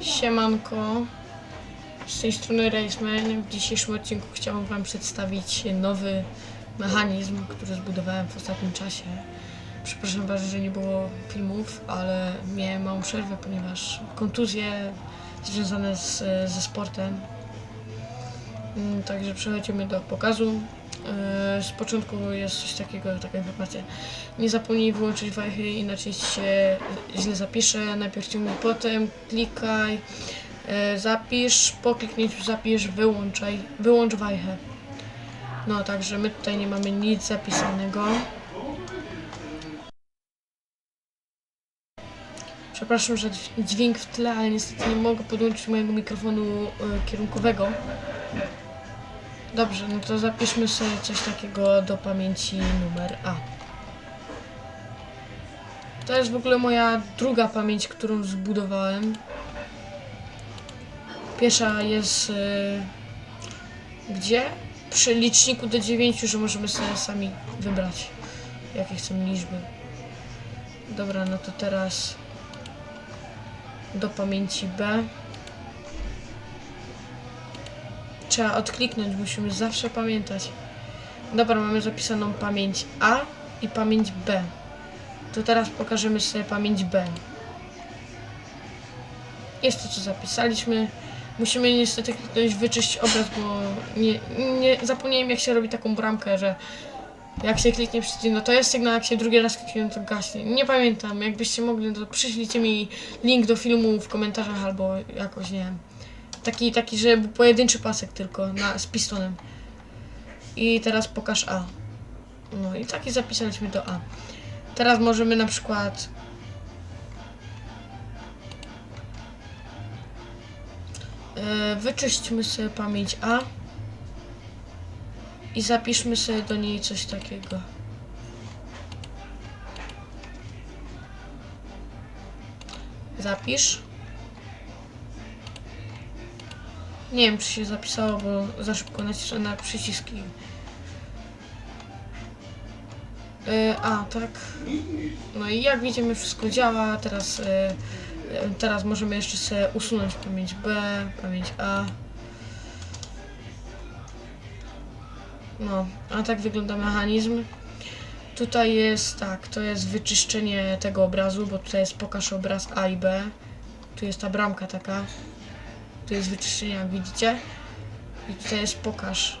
Siemanko, z tej strony Raceman. W dzisiejszym odcinku chciałbym Wam przedstawić nowy mechanizm, który zbudowałem w ostatnim czasie. Przepraszam bardzo, że nie było filmów, ale miałem małą przerwę, ponieważ kontuzje związane z, ze sportem. Mm, Także przechodzimy do pokazu. Yy, Z początku jest coś takiego, taka informacja. Nie zapomnij wyłączyć wajchy, inaczej się źle zapisze. Najpierw ciągnij potem, klikaj, e, zapisz, po kliknięciu zapisz, wyłączaj, wyłącz wajchę. No, także my tutaj nie mamy nic zapisanego. Przepraszam, że dź- dźwięk w tle, ale niestety nie mogę podłączyć mojego mikrofonu e, kierunkowego. Dobrze, no to zapiszmy sobie coś takiego do pamięci numer A. To jest w ogóle moja druga pamięć, którą zbudowałem. Pierwsza jest y, gdzie? Przy liczniku do 9, że możemy sobie sami wybrać, jakie chcemy liczby. Dobra, no to teraz do pamięci B. Trzeba odkliknąć, musimy zawsze pamiętać. Dobra, mamy zapisaną pamięć A i pamięć B. To teraz pokażemy sobie pamięć B. Jest to, co zapisaliśmy. Musimy niestety kliknąć wyczyść obraz, bo nie, nie zapomniałem jak się robi taką bramkę, że jak się kliknie przycisk, no to jest sygnał, jak się drugi raz kliknie, no to gaśnie. Nie pamiętam, jakbyście mogli, to przyślijcie mi link do filmu w komentarzach albo jakoś, nie wiem. Taki, taki, że był pojedynczy pasek tylko na, z pistonem. I teraz pokaż A. No i taki zapisaliśmy do A. Teraz możemy na przykład e, wyczyśćmy sobie pamięć A i zapiszmy sobie do niej coś takiego. Zapisz. Nie wiem, czy się zapisało, bo za szybko naciszę na przyciski. E, a, tak. No i jak widzimy, wszystko działa. Teraz, e, e, teraz możemy jeszcze sobie usunąć pamięć B, pamięć A. No, a tak wygląda mechanizm. Tutaj jest tak, to jest wyczyszczenie tego obrazu, bo tutaj jest pokaż obraz A i B. Tu jest ta bramka taka. Tu jest wyczyszczenie, jak widzicie. I tutaj jest pokaż.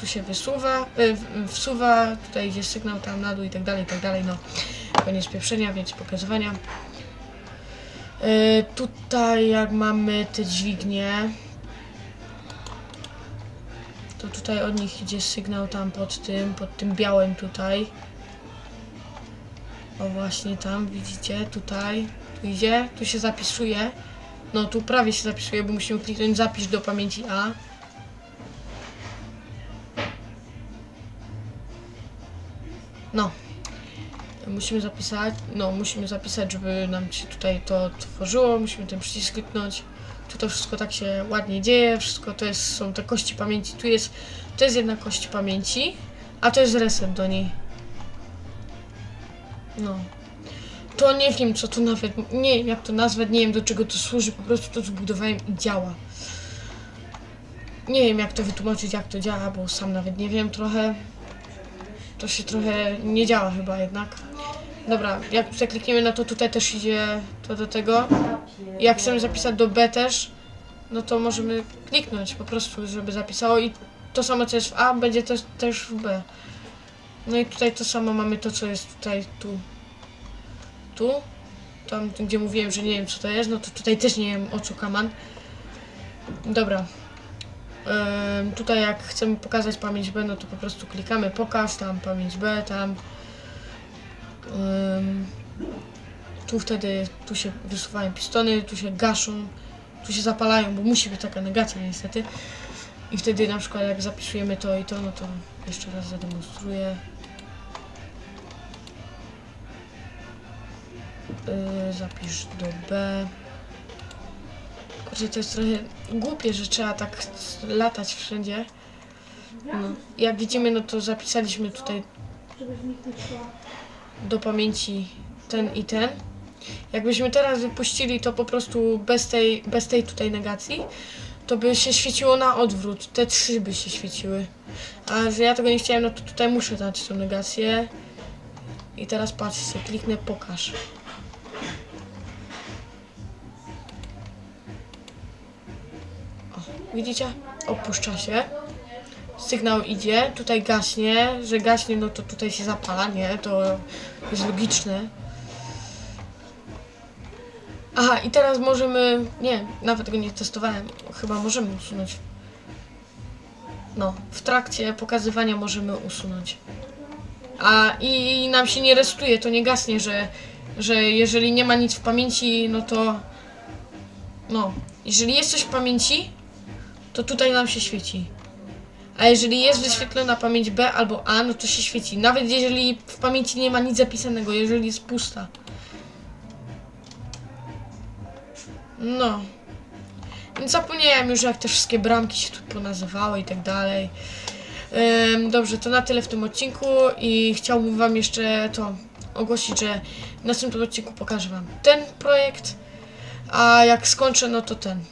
Tu się wysuwa, y, wsuwa, tutaj idzie sygnał tam na dół i tak dalej, i tak dalej, no. Koniec pieprzenia, więc pokazywania. Y, tutaj jak mamy te dźwignie, to tutaj od nich idzie sygnał tam pod tym, pod tym białym tutaj. O właśnie tam, widzicie, tutaj, tu idzie, tu się zapisuje. No tu prawie się zapisuje, bo musimy kliknąć zapisz do pamięci A. No. Musimy zapisać, no musimy zapisać, żeby nam się tutaj to tworzyło, musimy ten przycisk kliknąć. Tu to wszystko tak się ładnie dzieje, wszystko to jest, są te kości pamięci, tu jest, to jest jedna kość pamięci, a to jest reset do niej. No. To nie wiem co to nawet, nie wiem jak to nazwać, nie wiem do czego to służy, po prostu to zbudowałem i działa. Nie wiem jak to wytłumaczyć, jak to działa, bo sam nawet nie wiem trochę. To się trochę nie działa chyba jednak. Dobra, jak tutaj klikniemy na to, tutaj też idzie to do tego. Jak chcemy zapisać do B też, no to możemy kliknąć po prostu, żeby zapisało i to samo co jest w A będzie też, też w B. No i tutaj to samo mamy to co jest tutaj, tu. Tu. Tam gdzie mówiłem, że nie wiem co to jest, no to tutaj też nie wiem o co kaman. Dobra. Tutaj jak chcemy pokazać pamięć B, no to po prostu klikamy pokaż, tam pamięć B, tam. Tu wtedy, tu się wysuwają pistony, tu się gaszą, tu się zapalają, bo musi być taka negacja niestety. I wtedy na przykład jak zapisujemy to i to, no to jeszcze raz zademonstruję. Yy, zapisz do B. Kurczę, to jest trochę głupie, że trzeba tak latać wszędzie. No. Jak widzimy, no to zapisaliśmy tutaj do pamięci ten i ten. Jakbyśmy teraz wypuścili to po prostu bez tej, bez tej tutaj negacji, to by się świeciło na odwrót. Te trzy by się świeciły. A że ja tego nie chciałem, no to tutaj muszę dać tą negację. I teraz patrzcie, kliknę pokaż. Widzicie? Opuszcza się. Sygnał idzie, tutaj gaśnie, że gaśnie, no to tutaj się zapala, nie? To jest logiczne. Aha, i teraz możemy. Nie, nawet tego nie testowałem. Chyba możemy usunąć. No, w trakcie pokazywania możemy usunąć. A i, i nam się nie restuje, to nie gasnie, że, że jeżeli nie ma nic w pamięci, no to. No, jeżeli jest coś w pamięci, to tutaj nam się świeci. A jeżeli jest wyświetlona pamięć B albo A, no to się świeci. Nawet jeżeli w pamięci nie ma nic zapisanego, jeżeli jest pusta. No. Więc zapomniałem już, jak te wszystkie bramki się tu ponazywały i tak dalej. Ym, dobrze, to na tyle w tym odcinku i chciałbym Wam jeszcze to ogłosić, że w następnym odcinku pokażę Wam ten projekt, a jak skończę, no to ten.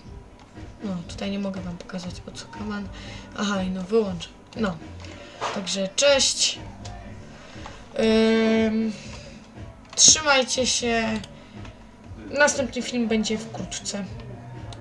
No, tutaj nie mogę Wam pokazać, bo co kaman. Aha, i no wyłączę. No. Także cześć. Ym, trzymajcie się. Następny film będzie wkrótce.